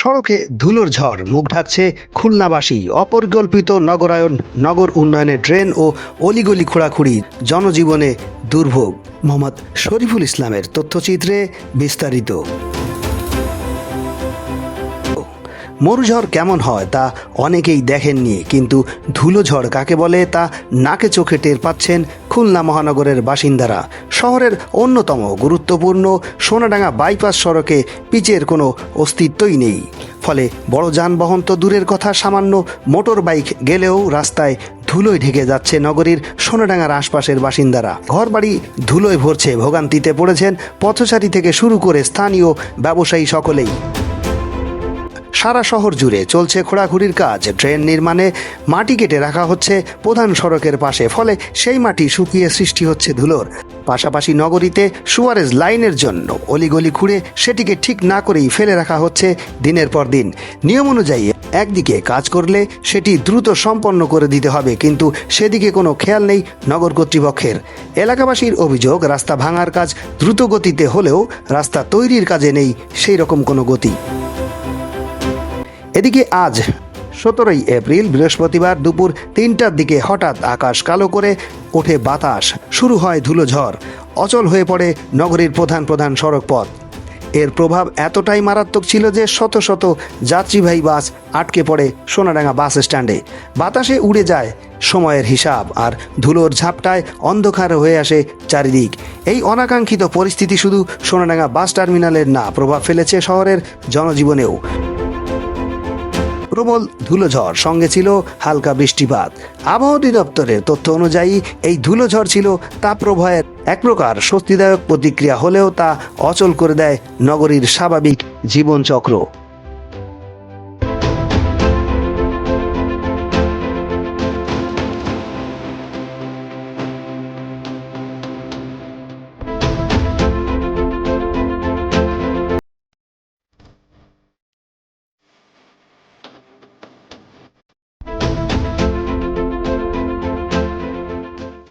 সড়কে ধুলোর ঝড়, মুখ ঢাকছে খুলনাবাসী। অপরিকল্পিত নগরায়ন নগর উন্নয়নে ড্রেন ও অলিগলি খোঁড়াখুড়ি, জনজীবনে দুর্ভোগ। মোহাম্মদ শরীফুল ইসলামের তথ্যচিত্রে বিস্তারিত। মরুঝড় কেমন হয় তা অনেকেই দেখেননি, কিন্তু ধুলোঝড় কাকে বলে তা নাকে চোখে টের পাচ্ছেন খুলনা মহানগরের বাসিন্দারা। শহরের অন্যতম গুরুত্বপূর্ণ সোনাডাঙ্গা বাইপাস সড়কে পিচের কোনো অস্তিত্বই নেই। ফলে বড় যানবাহন তো দূরের কথা, সামান্য মোটর বাইক গেলেও রাস্তায় ধুলোয় ঢেকে যাচ্ছে নগরীর সোনাডাঙ্গার আশপাশের বাসিন্দারা। ঘরবাড়ি ধুলোয় ভরছে ভোগান্তিতে পড়েছেন পথচারী থেকে শুরু করে স্থানীয় ব্যবসায়ী সকলেই। সারা শহর জুড়ে চলছে খোঁড়াখুড়ির কাজ। ট্রেন নির্মাণে মাটি কেটে রাখা হচ্ছে প্রধান সড়কের পাশে, ফলে সেই মাটি শুকিয়ে সৃষ্টি হচ্ছে ধুলোর। পাশাপাশি নগরীতে সুয়ারেজ লাইনের জন্য অলিগলি খুঁড়ে সেটিকে ঠিক না করেই ফেলে রাখা হচ্ছে দিনের পর দিন। নিয়ম অনুযায়ী একদিকে কাজ করলে সেটি দ্রুত সম্পন্ন করে দিতে হবে, কিন্তু সেদিকে কোনো খেয়াল নেই নগর কর্তৃপক্ষের। এলাকাবাসীর অভিযোগ, রাস্তা ভাঙার কাজ দ্রুত গতিতে হলেও রাস্তা তৈরির কাজে নেই সেই রকম কোনো গতি। এদিকে আজ সতেরোই এপ্রিল বৃহস্পতিবার দুপুর তিনটার দিকে হঠাৎ আকাশ কালো করে ওঠে বাতাস, শুরু হয় ধুলোঝড় অচল হয়ে পড়ে নগরীর প্রধান প্রধান সড়ক পথ এর প্রভাব এতটাই মারাত্মক ছিল যে শত শত যাত্রীবাহী বাস আটকে পড়ে সোনাডাঙ্গা বাস স্ট্যান্ডে। বাতাসে উড়ে যায় সময়ের হিসাব আর ধুলোর ঝাপটায় অন্ধকার হয়ে আসে চারিদিক। এই অনাকাঙ্ক্ষিত পরিস্থিতি শুধু সোনাডাঙ্গা বাস টার্মিনালের না, প্রভাব ফেলেছে শহরের জনজীবনেও। প্রবল ধুলোঝড় সঙ্গে ছিল হালকা বৃষ্টিপাত। আবহাওয়া অধিদপ্তরের তথ্য অনুযায়ী, এই ধুলোঝড় ছিল তাপ্রবাহের এক প্রকার স্বস্তিদায়ক প্রতিক্রিয়া হলেও তা অচল করে দেয় নগরীর স্বাভাবিক জীবনচক্র।